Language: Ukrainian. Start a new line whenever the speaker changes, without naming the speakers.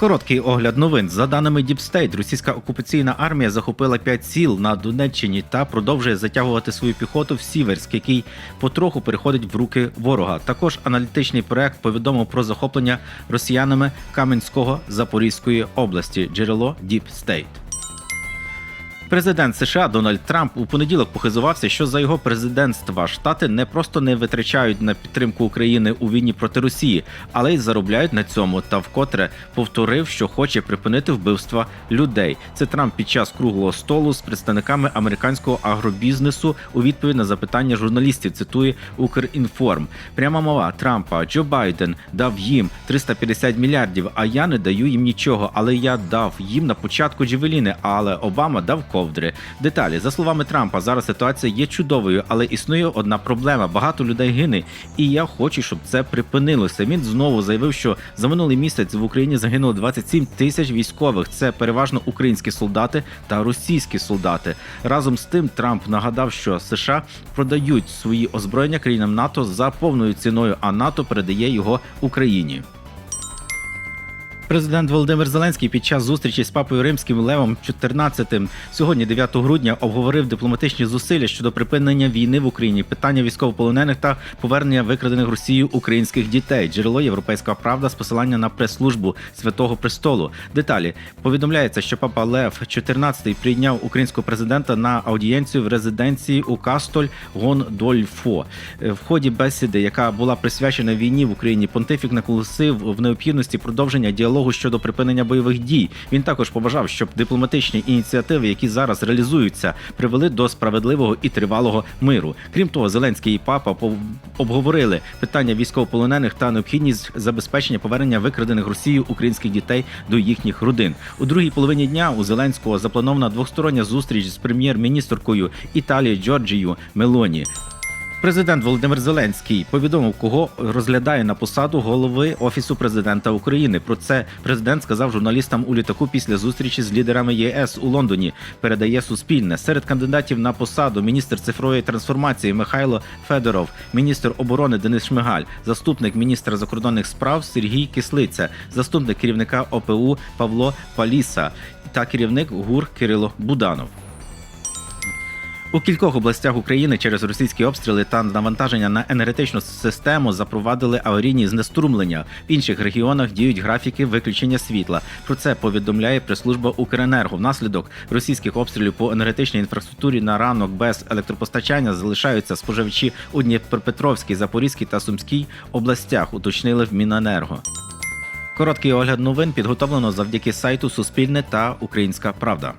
Короткий огляд новин. За даними Діпстейт, російська окупаційна армія захопила п'ять сіл на Донеччині та продовжує затягувати свою піхоту в Сіверськ, який потроху переходить в руки ворога. Також аналітичний проект повідомив про захоплення росіянами Кам'янського Запорізької області. Джерело Діпстейт. Президент США Дональд Трамп у понеділок похизувався, що за його президентства штати не просто не витрачають на підтримку України у війні проти Росії, але й заробляють на цьому. Та вкотре повторив, що хоче припинити вбивства людей. Це Трамп під час круглого столу з представниками американського агробізнесу у відповідь на запитання журналістів. Цитує Укрінформ. Пряма мова Трампа Джо Байден дав їм 350 мільярдів. А я не даю їм нічого. Але я дав їм на початку джевеліни. Але Обама дав ковдри. Деталі за словами Трампа, зараз ситуація є чудовою, але існує одна проблема: багато людей гине, і я хочу, щоб це припинилося. Він знову заявив, що за минулий місяць в Україні загинуло 27 тисяч військових. Це переважно українські солдати та російські солдати. Разом з тим, Трамп нагадав, що США продають свої озброєння країнам НАТО за повною ціною, а НАТО передає його Україні. Президент Володимир Зеленський під час зустрічі з папою римським Левом XIV сьогодні, 9 грудня, обговорив дипломатичні зусилля щодо припинення війни в Україні, питання військовополонених та повернення викрадених Росією українських дітей. Джерело Європейська правда з посилання на прес-службу Святого Престолу. Деталі повідомляється, що папа Лев XIV прийняв українського президента на аудієнцію в резиденції у Кастоль Гондольфо. В ході бесіди, яка була присвячена війні в Україні, понтифік наголосив в необхідності продовження діалогу щодо припинення бойових дій. Він також побажав, щоб дипломатичні ініціативи, які зараз реалізуються, привели до справедливого і тривалого миру. Крім того, Зеленський і папа обговорили питання військовополонених та необхідність забезпечення повернення викрадених Росією українських дітей до їхніх родин. У другій половині дня у Зеленського запланована двостороння зустріч з прем'єр-міністркою Італії Джорджією Мелоні. Президент Володимир Зеленський повідомив, кого розглядає на посаду голови офісу президента України. Про це президент сказав журналістам у літаку після зустрічі з лідерами ЄС у Лондоні. Передає Суспільне серед кандидатів на посаду міністр цифрової трансформації Михайло Федоров, міністр оборони Денис Шмигаль, заступник міністра закордонних справ Сергій Кислиця, заступник керівника ОПУ Павло Паліса та керівник ГУР Кирило Буданов. У кількох областях України через російські обстріли та навантаження на енергетичну систему запровадили аварійні знеструмлення. В інших регіонах діють графіки виключення світла. Про це повідомляє прес-служба Укренерго. Внаслідок російських обстрілів по енергетичній інфраструктурі на ранок без електропостачання залишаються споживачі у Дніпропетровській, Запорізькій та Сумській областях. Уточнили в Міненерго. Короткий огляд новин підготовлено завдяки сайту Суспільне та Українська Правда.